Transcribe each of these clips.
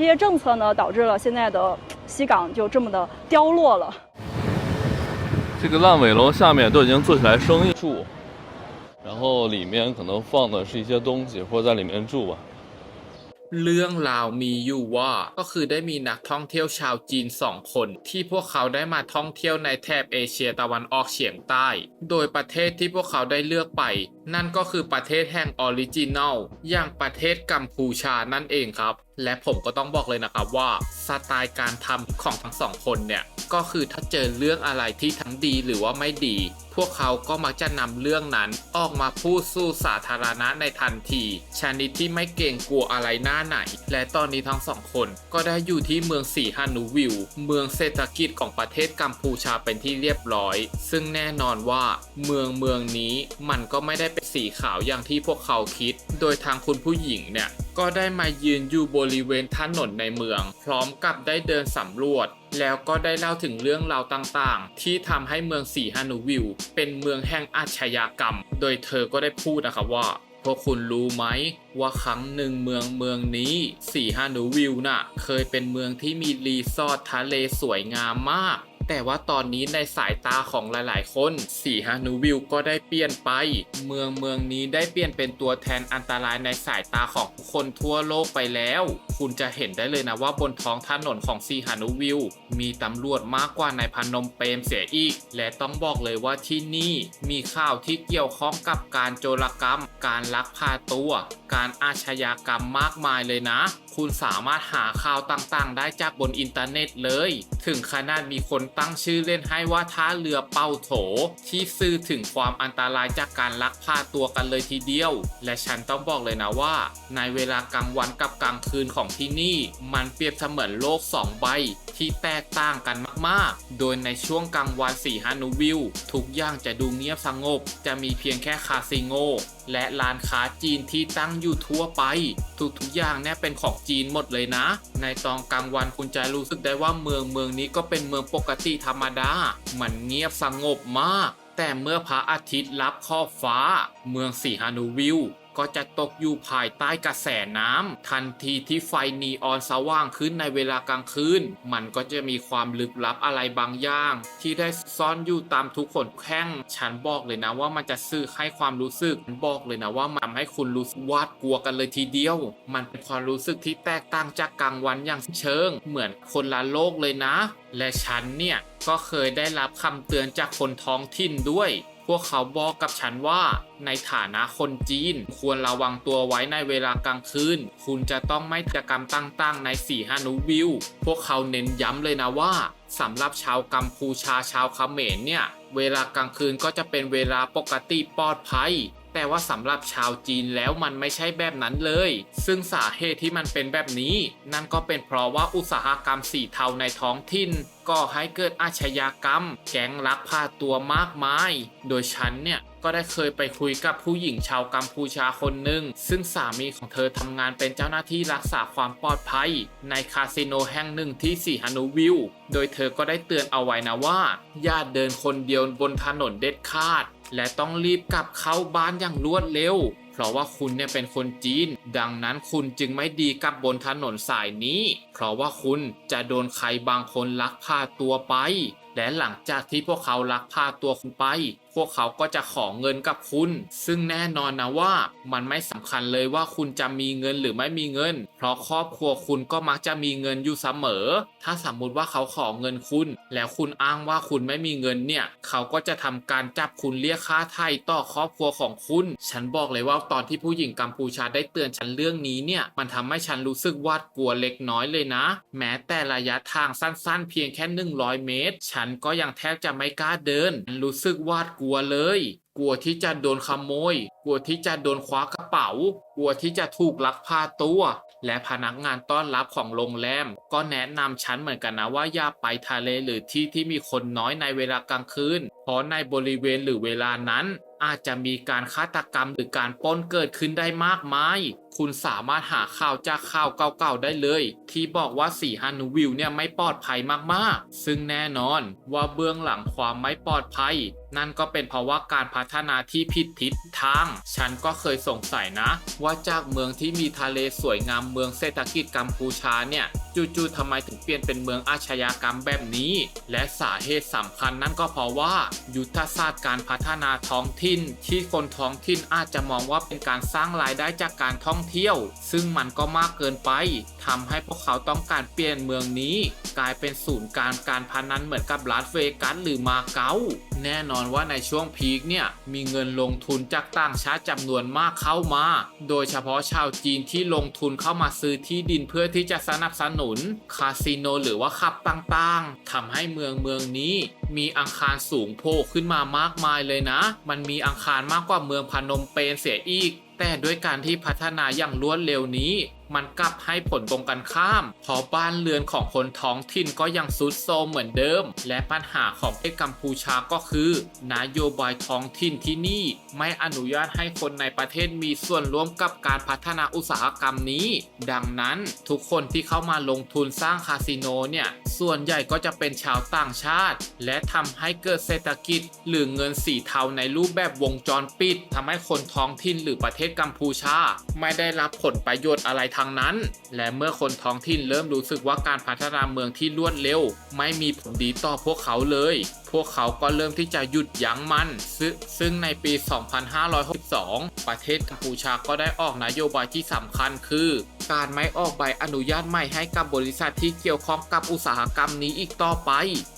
些政策呢，导致了现在的西港就这么的凋落了。这个烂尾楼下面都已经做起来生意住，然后里面可能放的是一些东西，或者在里面住吧。 เรื่องราวมีอยู่ว่าก็คือได้มีนักท่องเที่ยวชาวจีนสองคน ที่พวกเขาได้มาท่องเที่ยวในแถบเอเชียตะวันออกเฉียงใต้ โดยประเทศที่พวกเขาได้เลือกไป นั่นก็คือประเทศแห่งออริจินัลอย่างประเทศกัมพูชานั่นเองครับ และผมก็ต้องบอกเลยนะครับว่าสไตล์การทำของทั้งสองคนเนี่ยก็คือถ้าเจอเรื่องอะไรที่ทั้งดีหรือว่าไม่ดี พวกเขาก็มักจะนำเรื่องนั้นออกมาพูดสู่สาธารณะในทันทีชนิดที่ไม่เกรงกลัวอะไรหน้าไหน และตอนนี้ทั้งสองคนก็ได้อยู่ที่เมืองสีฮานูวิวเมืองเศรษฐกิจของประเทศกัมพูชาเป็นที่เรียบร้อย ซึ่งแน่นอนว่าเมืองเมืองนี้มันก็ไม่ได้เป็นสีขาวอย่างที่พวกเขาคิด โดยทางคุณผู้หญิงเนี่ยก็ได้มายืนอยู่บนริเวณถนนในเมือง พร้อมกับได้เดินสำรวจ แล้วก็ได้เล่าถึงเรื่องราวต่างๆ ที่ทำให้เมืองสีฮานูวิลเป็นเมืองแห่งอาชญากรรม โดยเธอก็ได้พูดนะครับว่าพวกคุณรู้ไหมว่าครั้งหนึ่งเมืองเมืองนี้สีฮานูวิลน่ะ เคยเป็นเมืองที่มีรีสอร์ททะเลสวยงามมาก แต่ว่าตอนนี้ในสายตาของหลายๆ คนสีฮานูวิลก็ได้เปลี่ยนไป เมืองเมืองนี้ได้เปลี่ยนเป็นตัวแทนอันตรายในสายตาของผู้คนทั่วโลกไปแล้ว คุณจะเห็นได้เลยนะว่าบนท้องถนนของสีฮานูวิลมีตำรวจมากกว่าในพนมเปญเสียอีก และต้องบอกเลยว่าที่นี่มีข่าวที่เกี่ยวข้องกับการโจรกรรม การลักพาตัว การอาชญากรรมมากมายเลยนะ คุณสามารถหาข่าวต่างๆ ได้จากบนอินเทอร์เน็ตเลย ถึงขนาดมีคนตั้งชื่อเล่นให้ว่าท่าเรือเป้าโถ ที่สื่อถึงความอันตรายจากการลักพาตัวกันเลยทีเดียว และฉันต้องบอกเลยนะว่า ในเวลากลางวันกับกลางคืนของที่นี่ มันเปรียบเสมือนโลกสองใบ ที่แตกต่างกันมากๆ โดยในช่วงกลางวันสีฮานูวิลทุกอย่างจะดูเงียบสงบ จะมีเพียงแค่คาสิโงและร้านค้าจีนที่ตั้งอยู่ทั่วไป ทุกอย่างเนี่ยเป็นของจีนหมดเลยนะ ในตอนกลางวันคุณจะรู้สึกได้ว่าเมืองเมืองนี้ก็เป็นเมืองปกติธรรมดา มันเงียบสงบมาก แต่เมื่อพระอาทิตย์ลับขอบฟ้า เมืองสีฮานูวิล ก็จะตกอยู่ภายใต้กระแสน้ำทันทีที่ไฟนีออนสว่างขึ้นในเวลากลางคืน มันก็จะมีความลึกลับอะไรบางอย่าง ที่ได้ซ่อนอยู่ตามทุกขนแข้ง ฉันบอกเลยนะว่ามันจะสื่อให้ความรู้สึกบอกเลยนะว่ามันทำให้คุณรู้สึกวาดกลัวกันเลยทีเดียว มันเป็นความรู้สึกที่แตกต่างจากกลางวันอย่างเชิง เหมือนคนละโลกเลยนะ และฉันเนี่ยก็เคยได้รับคำเตือนจากคนท้องถิ่นด้วย วกเขาบอกกับฉันว่าในฐานะคนจีน ควรระวังตัวไว้ในเวลากลางคืน คุณจะต้องไม่กิจกรรมต่างๆ ในสีฮานูวิว พวกเขาเน้นย้ำเลยนะว่าสำหรับชาวกัมพูชาชาวเขมรเนี่ย เวลากลางคืนก็จะเป็นเวลาปกติปลอดภัย แต่ว่าสำหรับชาวจีนแล้วมันไม่ใช่แบบนั้นเลย ซึ่งสาเหตุที่มันเป็นแบบนี้ นั่นก็เป็นเพราะว่าอุตสาหกรรมสีเทาในท้องถิ่นก่อให้เกิดอาชญากรรม แก๊งลักพาตัวมากมาย โดยฉันเนี่ยก็ได้เคยไปคุยกับผู้หญิงชาวกัมพูชาคนหนึ่ง ซึ่งสามีของเธอทำงานเป็นเจ้าหน้าที่รักษาความปลอดภัย ในคาสิโนแห่งหนึ่งที่สีฮานูวิล โดยเธอก็ได้เตือนเอาไว้นะว่า อย่าเดินคนเดียวบนถนนเด็ดขาด และต้องรีบกลับเข้าบ้านอย่างรวดเร็ว เพราะว่าคุณเนี่ยเป็นคนจีน ดังนั้นคุณจึงไม่ดีกับบนถนนสายนี้ เพราะว่าคุณจะโดนใครบางคนลักพาตัวไป และหลังจากที่พวกเขาลักพาตัวคุณไป พวกเขาก็จะขอเงินกับคุณ ซึ่งแน่นอนนะว่ามันไม่สำคัญเลยว่าคุณจะมีเงินหรือไม่มีเงิน เพราะครอบครัวคุณก็มักจะมีเงินอยู่เสมอ ถ้าสมมุติว่าเขาขอเงินคุณ แล้วคุณอ้างว่าคุณไม่มีเงินเนี่ย เขาก็จะทำการจับคุณเรียกค่าไถ่ต่อครอบครัวของคุณ ฉันบอกเลยว่าตอนที่ผู้หญิงกัมพูชาได้เตือนฉันเรื่องนี้เนี่ย มันทำให้ฉันรู้สึกวาดกลัวเล็กน้อยเลยนะ แม้แต่ระยะทางสั้นๆ เพียงแค่ 100 เมตร ฉันก็ยังแทบจะไม่กล้าเดิน รู้สึกวาดกลัวเลย กลัวที่จะโดนขโมย กลัวที่จะโดนคว้ากระเป๋า กลัวที่จะถูกลักพาตัว และพนักงานต้อนรับของโรงแรม ก็แนะนำฉันเหมือนกันนะว่าอย่าไปทะเลหรือที่ที่มีคนน้อยในเวลากลางคืน เพราะในบริเวณหรือเวลานั้น อาจจะมีการฆาตกรรมหรือการป้นเกิดขึ้นได้มากมาย คุณสามารถหาข่าวจากข่าวเก่าๆได้เลย ที่บอกว่าสีฮันวิวเนี่ยไม่ปลอดภัยมากๆ ซึ่งแน่นอนว่าเบื้องหลังความไม่ปลอดภัย นั่นก็เป็นเพราะว่าการพัฒนาที่ผิดทิศทาง ฉันก็เคยสงสัยนะ ว่าจากเมืองที่มีทะเลสวยงามเมืองเศรษฐกิจกัมพูชาเนี่ยจู่ๆทำไมถึงเปลี่ยนเป็นเมืองอาชญากรรมแบบนี้ และสาเหตุสำคัญนั่นก็เพราะว่า ยุทธศาสตร์การพัฒนาท้องถิ่น ที่คนท้องถิ่นอาจจะมองว่าเป็นการสร้างรายได้จากการท่องเที่ยว ซึ่งมันก็มากเกินไปทำให้พวกเขาต้องการเปลี่ยนเมืองนี้ กลายเป็นศูนย์การการพนันเหมือนกับลาสเวกัสหรือมาเก๊าแน่นอนว่าในช่วงพีคเนี่ยมีเงินลงทุนจากต่างชาติจำนวนมากเข้ามา โดยเฉพาะชาวจีนที่ลงทุนเข้ามาซื้อที่ดินเพื่อที่จะสนับสนุน คาสิโนหรือว่าขับต่างๆทำให้เมืองเมืองนี้ มีอังคารสูงโผล่ขึ้นมามากมายเลยนะ มันมีอังคารมากกว่าเมืองพนมเปญเสียอีกแต่ด้วยการที่พัฒนาอย่างรวดเร็วนี้ มันกลับให้ผลตรงกันข้ามเพราะบ้านเรือนของคนท้องถิ่นก็ยังซุดโซมเหมือนเดิม และปัญหาของประเทศกัมพูชาก็คือ นโยบายท้องถิ่นที่นี่ไม่อนุญาตให้คนในประเทศมีส่วนร่วมกับการพัฒนาอุตสาหกรรมนี้ ดังนั้นทุกคนที่เข้ามาลงทุนสร้างคาสิโนเนี่ยส่วนใหญ่ก็จะเป็นชาวต่างชาติ และทำให้เกิดเศรษฐกิจ หรือเงินสีเทาในรูปแบบวงจรปิดทำให้คนท้องถิ่นหรือประเทศกัมพูชา ไม่ได้รับผลประโยชน์อะไรทั้งนั้น และเมื่อคนท้องถิ่นเริ่มรู้สึกว่าการพัฒนาเมืองที่รวดเร็ว ไม่มีผลดีต่อพวกเขาเลย พวกเขาก็เริ่มที่จะหยุดยั้งมันซซึ่งในปี 2562 ประเทศกัมพูชาก็ได้ออกนโยบายที่สำคัญคือการไม่ออกใบอนุญาตใหม่ให้กับบริษัทที่เกี่ยวข้องกับอุตสาหกรรมนี้อีกต่อไป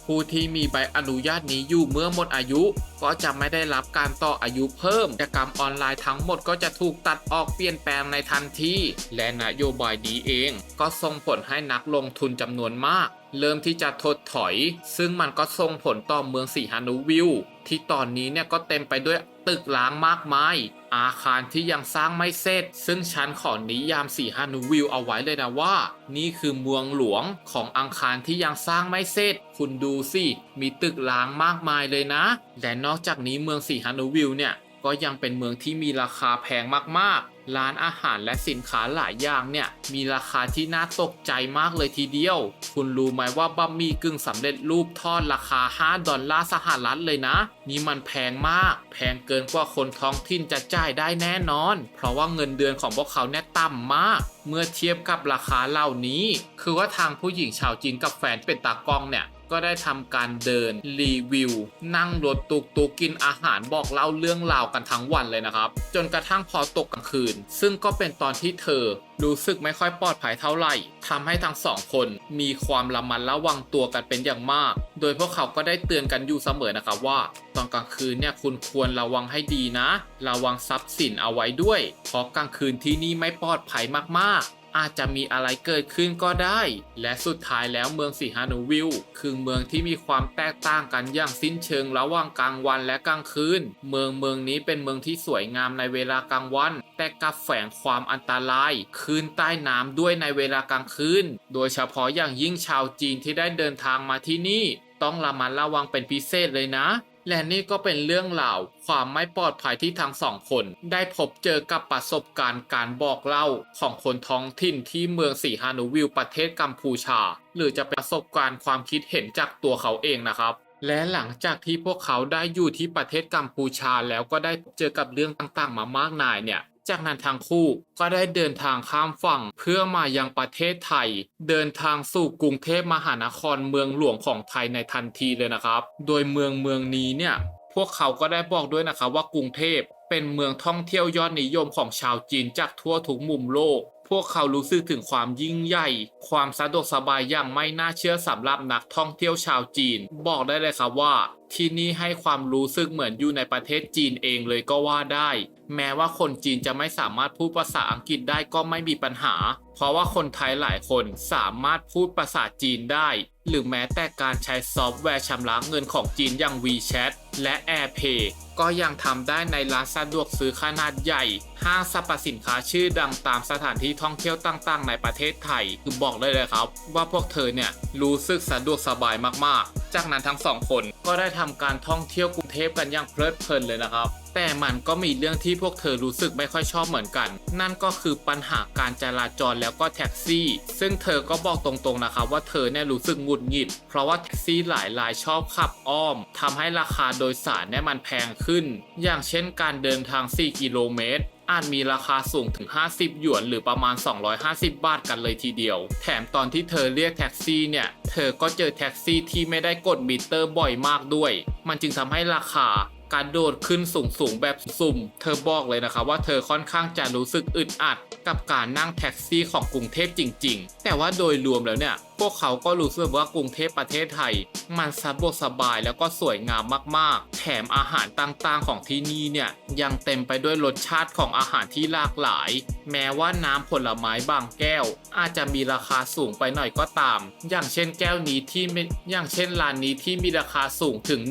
ผู้ที่มีใบอนุญาตนี้อยู่เมื่อหมดอายุ ก็จะไม่ได้รับการต่ออายุเพิ่มกิจกรรมออนไลน์ทั้งหมดก็จะถูกตัดออกเปลี่ยนแปลงในทันทีและนโยบายดีเอง ก็ส่งผลให้นักลงทุนจำนวนมาก เริ่มที่จะถดถอย ซึ่งมันก็ส่งผลต่อเมืองสีฮานุวิวที่ตอนนี้เนี่ยก็เต็มไปด้วยตึกล้างมากมาย อาคารที่ยังสร้างไม่เสร็จ ซึ่งฉันขอนิยามสีฮานุวิวเอาไว้เลยนะว่า นี่คือเมืองหลวงของอังคารที่ยังสร้างไม่เสร็จ คุณดูสิ มีตึกล้างมากมายเลยนะ และนอกจากนี้เมืองสีฮานุวิวเนี่ยก็ยังเป็นเมืองที่มีราคาแพงมากๆ ร้านอาหารและสินค้าหลายอย่างเนี่ย มีราคาที่น่าตกใจมากเลยทีเดียว คุณรู้ไหมว่าบะหมี่กึ่งสำเร็จรูปทอดราคา 5 ดอลลาร์สหรัฐเลยนะ นี่มันแพงมาก แพงเกินกว่าคนท้องถิ่นจะจ่ายได้แน่นอน เพราะว่าเงินเดือนของพวกเขาเนี่ยต่ำมาก เมื่อเทียบกับราคาเหล่านี้ คือว่าทางผู้หญิงชาวจีนกับแฟนเป็นตากล้องเนี่ย ก็ได้ทำการเดินรีวิว นั่งรถตุกตุกกินอาหารบอกเล่าเรื่องราวกันทั้งวันเลยนะครับ จนกระทั่งพอตกกลางคืน ซึ่งก็เป็นตอนที่เธอรู้สึกไม่ค่อยปลอดภัยเท่าไหร่ทำให้ทั้งสองคนมีความระมัดระวังตัวกันเป็นอย่างมาก โดยพวกเขาก็ได้เตือนกันอยู่เสมอนะครับว่า ตอนกลางคืนเนี่ยคุณควรระวังให้ดีนะ ระวังทรัพย์สินเอาไว้ด้วย เพราะกลางคืนที่นี่ไม่ปลอดภัยมากๆ อาจจะมีอะไรเกิดขึ้นก็ได้ และสุดท้ายแล้วเมืองสีฮานูวิลคือเมืองที่มีความแตกต่างกันอย่างสิ้นเชิงระหว่างกลางวันและกลางคืน เมืองเมืองนี้เป็นเมืองที่สวยงามในเวลากลางวัน แต่กับแฝงความอันตรายคืนใต้น้ำด้วยในเวลากลางคืน โดยเฉพาะอย่างยิ่งชาวจีนที่ได้เดินทางมาที่นี่ ต้องระมัดระวังเป็นพิเศษเลยนะ และนี่ก็เป็นเรื่องราวความไม่ปลอดภัยที่ทั้งสองคน ได้พบเจอกับประสบการณ์การบอกเล่าของคนท้องถิ่นที่เมืองสีฮานูวิลประเทศกัมพูชา หรือจะเป็นประสบการณ์ความคิดเห็นจากตัวเขาเองนะครับและหลังจากที่พวกเขาได้อยู่ที่ประเทศกัมพูชาแล้วก็ได้เจอกับเรื่องต่างๆ มามากมายเนี่ย จากนั้นทั้งคู่ก็ได้เดินทางข้ามฝั่งเพื่อมายังประเทศไทย เดินทางสู่กรุงเทพมหานครเมืองหลวงของไทยในทันทีเลยนะครับ โดยเมืองเมืองนี้เนี่ยพวกเขาก็ได้บอกด้วยนะครับว่ากรุงเทพเป็นเมืองท่องเที่ยวยอดนิยมของชาวจีนจากทั่วทุกมุมโลก พวกเขารู้สึกถึงความยิ่งใหญ่ ความสะดวกสบายอย่างไม่น่าเชื่อสำหรับนักท่องเที่ยวชาวจีน บอกได้เลยครับว่า ที่นี่ให้ความรู้สึกเหมือนอยู่ในประเทศจีนเองเลยก็ว่าได้ แม้ว่าคนจีนจะไม่สามารถพูดภาษาอังกฤษได้ก็ไม่มีปัญหา เพราะว่าคนไทยหลายคนสามารถพูดภาษาจีนได้ หรือแม้แต่การใช้ซอฟต์แวร์ชำระเงินของจีนอย่าง WeChat และ AirPay ก็ยังทำได้ในร้านสะดวกซื้อขนาดใหญ่ ห้างสรรพสินค้าชื่อดังตามสถานที่ท่องเที่ยวต่าง ๆ ในประเทศไทย คือบอกได้เลยครับ ว่าพวกเธอเนี่ยรู้สึกสะดวกสบายมากๆ จากนั้นทั้งสองคนก็ได้ทำการท่องเที่ยวกรุงเทพกันอย่างเพลิดเพลินเลยนะครับ แต่มันก็มีเรื่องที่พวกเธอรู้สึกไม่ค่อยชอบเหมือนกัน นั่นก็คือปัญหาการจราจรแล้วก็แท็กซี่ ซึ่งเธอก็บอกตรงๆนะครับว่าเธอเนี่ยรู้สึกหงุดหงิด เพราะว่าแท็กซี่หลายรายชอบขับอ้อมทำให้ราคาโดยสารเนี่ยมันแพงขึ้น อย่างเช่นการเดินทาง 4 กิโลเมตร อาจมีราคาสูงถึง 50 หยวน หรือประมาณ 250 บาทกันเลยทีเดียว แถมตอนที่เธอเรียกแท็กซี่เนี่ย เธอก็เจอแท็กซี่ที่ไม่ได้กดมิเตอร์บ่อยมากด้วย มันจึงทำให้ราคาการโดดขึ้นสูงสูงแบบสุ่ม เธอบอกเลยนะคะว่าเธอค่อนข้างจะรู้สึกอึดอัด กับการนั่งแท็กซี่ของกรุงเทพจริง ๆ แต่ว่าโดยรวมแล้วเนี่ย วกเขาก็รู้สึกว่ากรุงเทพประเทศไทย มันสะดวกสบายแล้วก็สวยงามมากๆ แถมอาหารต่างๆของที่นี่เนี่ยยังเต็มไปด้วยรสชาติของอาหารที่หลากหลาย แม้ว่าน้ำผลไม้บางแก้ว อาจจะมีราคาสูงไปหน่อยก็ตาม อย่างเช่นแก้วนี้ที่ม่อย่างเช่นร้านนี้ที่มีราคาสูงถึง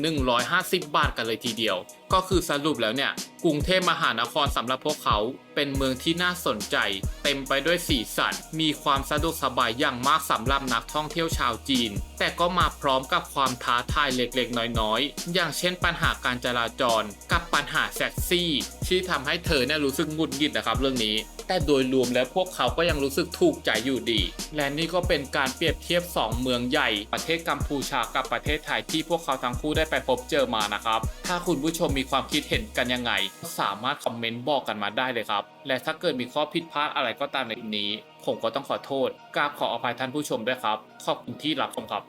150 บาทกันเลยทีเดียว ก็คือสรุปแล้วเนี่ย กรุงเทพมหานครสำหรับพวกเขาเป็นเมืองที่น่าสนใจ เต็มไปด้วยสีสัน มีความสะดวกสบายอย่างมากสำหรับนักท่องเที่ยวชาวจีน แต่ก็มาพร้อมกับความท้าทายเล็กๆ น้อยๆ อย่างเช่นปัญหาการจราจร กับปัญหาแท็กซี่ ที่ทำให้เธอเนี่ยรู้สึกงุดหงิดนะครับเรื่องนี้ แต่โดยรวมแล้วพวกเขาก็ยังรู้สึกถูกใจอยู่ดี และนี่ก็เป็นการเปรียบเทียบ 2 เมืองใหญ่ ประเทศกัมพูชากับประเทศไทยที่พวกเขาทั้งคู่ได้ไปพบเจอมานะครับ ถ้าคุณผู้ชมมีความคิดเห็นกันยังไง สามารถคอมเมนต์บอกกันมาได้เลยครับ และถ้าเกิดมีข้อผิดพลาดอะไรก็ตามในนี้ ผมก็ต้องขอโทษกราบขออภัยท่านผู้ชมด้วยครับ ขอบคุณที่รับชมครับ